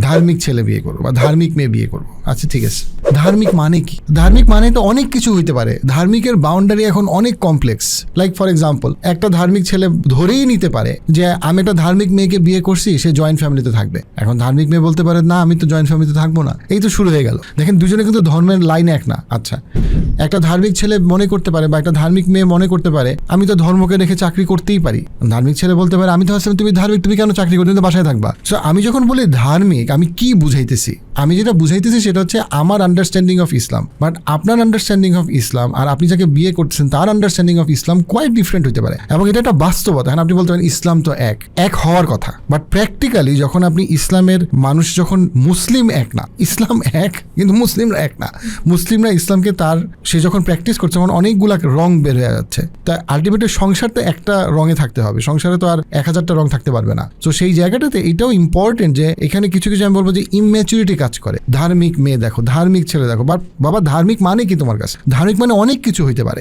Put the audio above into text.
ধার্মিক ছেলে বিয়ে করব বা ধার্মিক মেয়ে বিয়ে করব। আচ্ছা ঠিক আছে। ধার্মিক মানে কি? ধার্মিক মানে তো অনেক কিছু হইতে পারে। ধার্মিকের বাউন্ডারি এখন অনেক কমপ্লেক্স লাইক ফর এক্সাম্পল একটা ধার্মিক ছেলে ধরেই নিতে পারে যে, আমি একটা ধার্মিক মেয়েকে বিয়ে করছি, সে জয়েন্ট ফ্যামিলিতে থাকবে। এখন ধার্মিক মেয়ে বলতে পারে, না, আমি তো জয়েন্ট ফ্যামিলিতে থাকব না। এই তো শুরু হয়ে গেল। দেখেন, দুজনে কিন্তু ধর্মের লাইন এক না। আচ্ছা একটা ধার্মিক ছেলে মনে করতে পারে বা একটা ধার্মিক মেয়ে মনে করতে পারে, আমি তো ধর্মকে রেখে চাকরি করতেই পারি। ধার্মিক ছেলে বলতে পারে, আমি তো ভাবছিলাম তুমি ধার্মিক, তুমি কেন চাকরি করতে বাসায় থাকবা? সো আমি যখন বলি ধার্মিক আমি কি বুঝাইতেছি? আমি যেটা বুঝাইতেছি সেটা হচ্ছে আমার আন্ডারস্ট্যান্ডিং অফ ইসলাম বাট আপনার আন্ডারস্ট্যান্ডিং অফ ইসলাম আর আপনি যাকে বিয়ে করতেছেন, তার understanding of Islam quite different হতে পারে। এবং এটা একটা বাস্তবতা এখন আপনি বলতে পারেন ইসলাম তো এক এক হওয়ার কথা। বাট প্র্যাকটিক্যালি যখন আপনি ইসলামের মানুষ যখন মুসলিম এক না, ইসলাম এক, কিন্তু মুসলিমরা এক না, মুসলিমরা ইসলামকে তার, সে যখন প্র্যাকটিস করছে, তখন অনেকগুলা রং বের হয়ে যাচ্ছে। তা আলটিমেটলি সংসার তো একটা রঙে থাকতে হবে, সংসারে তো আর এক হাজারটা রং থাকতে পারবে না। তো সেই জায়গাটাতে এটাও ইম্পর্টেন্ট যে এখানে কিছু কিছু আমি বলব যে ইম্যাচুরিটি কাজ করে। ধার্মিক মেয়ে দেখো, ধার্মিক ছেলে দেখো বাবা ধার্মিক মানে কি তোমার কাছে? ধার্মিক মানে অনেক কিছু হইতে পারে।